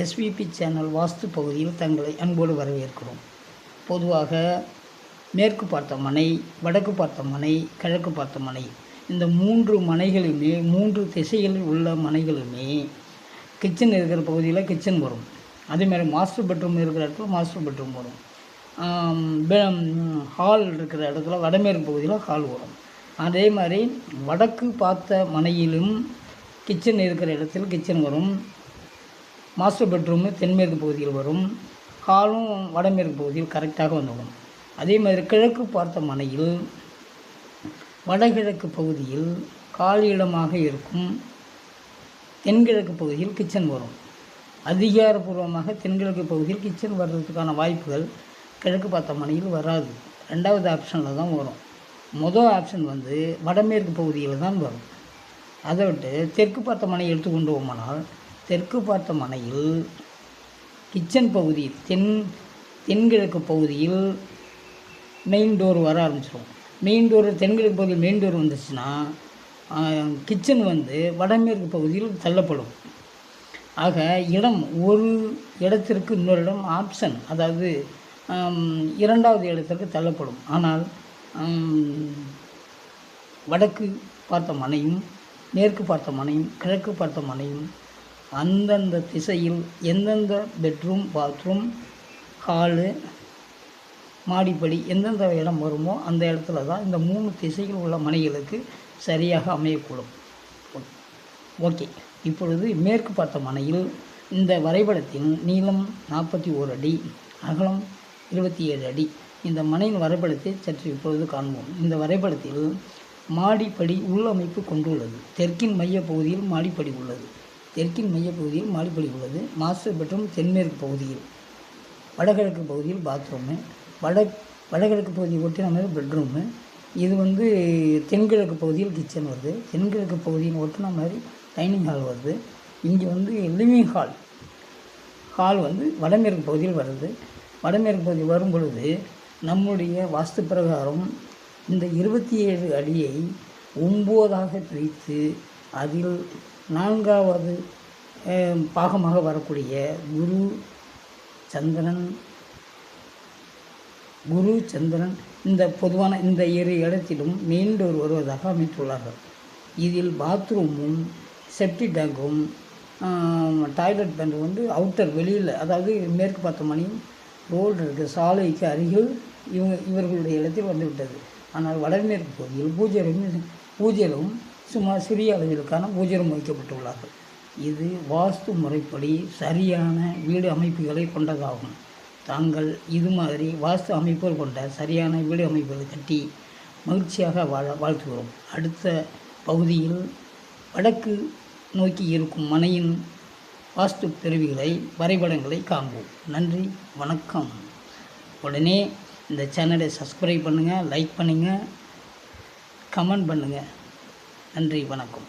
SPB channel வாஸ்து பகுதியில் தங்களை அன்போடு வரவேற்கிறோம். பொதுவாக மேற்கு பார்த்த மனை வடக்கு பார்த்த மனை கிழக்கு பார்த்த மனை இந்த மூன்று மனைகளுமே மூன்று திசைகளில் உள்ள மனைகளுமே கிச்சன் இருக்கிற பகுதியில் கிச்சன் வரும். அதேமாதிரி மாஸ்டர் பெட்ரூம் இருக்கிற இடத்துல மாஸ்டர் பெட்ரூம் வரும். ஹால் இருக்கிற இடத்துல வடமேற்கு பகுதியில் ஹால் வரும். அதே மாதிரி வடக்கு பார்த்த மனையிலும் கிச்சன் இருக்கிற இடத்தில் கிச்சன் வரும். மாஸ்டர் பெட்ரூமு தென்மேற்கு பகுதியில் வரும். ஹாலும் வடமேற்கு பகுதியில் கரெக்டாக வந்துவிடும். அதே மாதிரி கிழக்கு பார்த்த மனையில் வடகிழக்கு பகுதியில் காலியிடமாக இருக்கும். தென்கிழக்கு பகுதியில் கிச்சன் வரும். அதிகாரப்பூர்வமாக தென்கிழக்கு பகுதியில் கிச்சன் வர்றதுக்கான வாய்ப்புகள் கிழக்கு பார்த்த மனையில் வராது. ரெண்டாவது ஆப்ஷனில் தான் வரும். மொதல் ஆப்ஷன் வந்து வடமேற்கு பகுதியில் தான் வரும். அதை விட்டு தெற்கு பார்த்த மனை எடுத்துக்கொண்டு போமானால் தெற்கு பார்த்த மனையில் கிச்சன் பகுதி தென் தென்கிழக்கு பகுதியில் மெயின் டோர் வர ஆரம்பிச்சிடும் மெயின் டோர் தென்கிழக்கு பகுதியில் மெயின் டோர் வந்துச்சுன்னா கிச்சன் வந்து வடமேற்கு பகுதியில் தள்ளப்படும். ஆக இடம் ஒரு இடத்திற்கு இன்னொரு இடம் ஆப்ஷன் அதாவது இரண்டாவது இடத்திற்கு தள்ளப்படும். ஆனால் வடக்கு பார்த்த மனையும் மேற்கு பார்த்த மனையும் கிழக்கு பார்த்த மனையும் அந்தந்த திசையில் எந்தெந்த பெட்ரூம் பாத்ரூம் ஹாலு மாடிப்படி எந்தெந்த இடம் வருமோ அந்த இடத்துல தான் இந்த மூணு திசையில் உள்ள மனைகளுக்கு சரியாக அமையக்கூடும். ஓகே. இப்பொழுது மேற்கு பார்த்த மனையில் இந்த வரைபடத்தின் நீளம் நாற்பத்தி ஓரு அடி அகலம் இருபத்தி ஏழு அடி. இந்த மனையின் வரைபடத்தை சற்று இப்பொழுது காண்போம். இந்த வரைபடத்தில் மாடிப்படி உள்ளமைப்பு கொண்டுள்ளது. தெற்கின் மைய பகுதியில் மாடிப்படி உள்ளது. தெற்கின் மையப்பகுதியில் பகுதியில் உள்ளது. மாஸ்டர் பெட்ரூம் தென்மேற்கு பகுதியில் வடகிழக்கு பகுதியில் பாத்ரூமு வட வடகிழக்கு பகுதியை ஒட்டின மாதிரி பெட்ரூமு இது வந்து தென்கிழக்கு பகுதியில் கிச்சன் வருது. தென்கிழக்கு பகுதியில் ஒட்டின மாதிரி டைனிங் ஹால் வருது. இங்கே வந்து லிவிங் ஹால் ஹால் வந்து வடமேற்கு பகுதியில் வருது. வடமேற்கு பகுதி வரும் பொழுது நம்முடைய வாஸ்து பிரகாரம் இந்த இருபத்தி ஏழு அடியை ஒம்போதாக பிரித்து அதில் நான்காவது பாகமாக வரக்கூடிய குரு சந்திரன் குரு சந்திரன் இந்த பொதுவான இந்த இரு இடத்திலும் மீண்டோர் வருவதாக அமைத்துள்ளார்கள். இதில் பாத்ரூமும் செப்டி டேங்கும் டாய்லெட் பேண்ட் வந்து அவுட்டர் வெளியில் அதாவது மேற்கு பார்த்த மணியும் ரோடு இருக்குது சாலைக்கு அருகில் இவங்க இவர்களுடைய இடத்தில் வந்துவிட்டது. ஆனால் வடமேற்கு பகுதியில் பூஜை பூஜையிலும் சுமார் சிறிய அளவிற்கான பூஜரம் வைக்கப்பட்டுள்ளார்கள். இது வாஸ்து முறைப்படி சரியான வீடு அமைப்புகளை கொண்டதாகும். தாங்கள் இது மாதிரி வாஸ்து அமைப்புகள் கொண்ட சரியான வீடு அமைப்புகளை கட்டி மகிழ்ச்சியாக வாழ வாழ்த்துகிறோம். அடுத்த பகுதியில் வடக்கு நோக்கி இருக்கும் மனையின் வாஸ்து பிரிவுகளை வரைபடங்களை காண்போம். நன்றி வணக்கம். உடனே இந்த சேனலை சப்ஸ்கிரைப் பண்ணுங்கள் லைக் பண்ணுங்கள் கமெண்ட் பண்ணுங்கள் நன்றி வணக்கம்.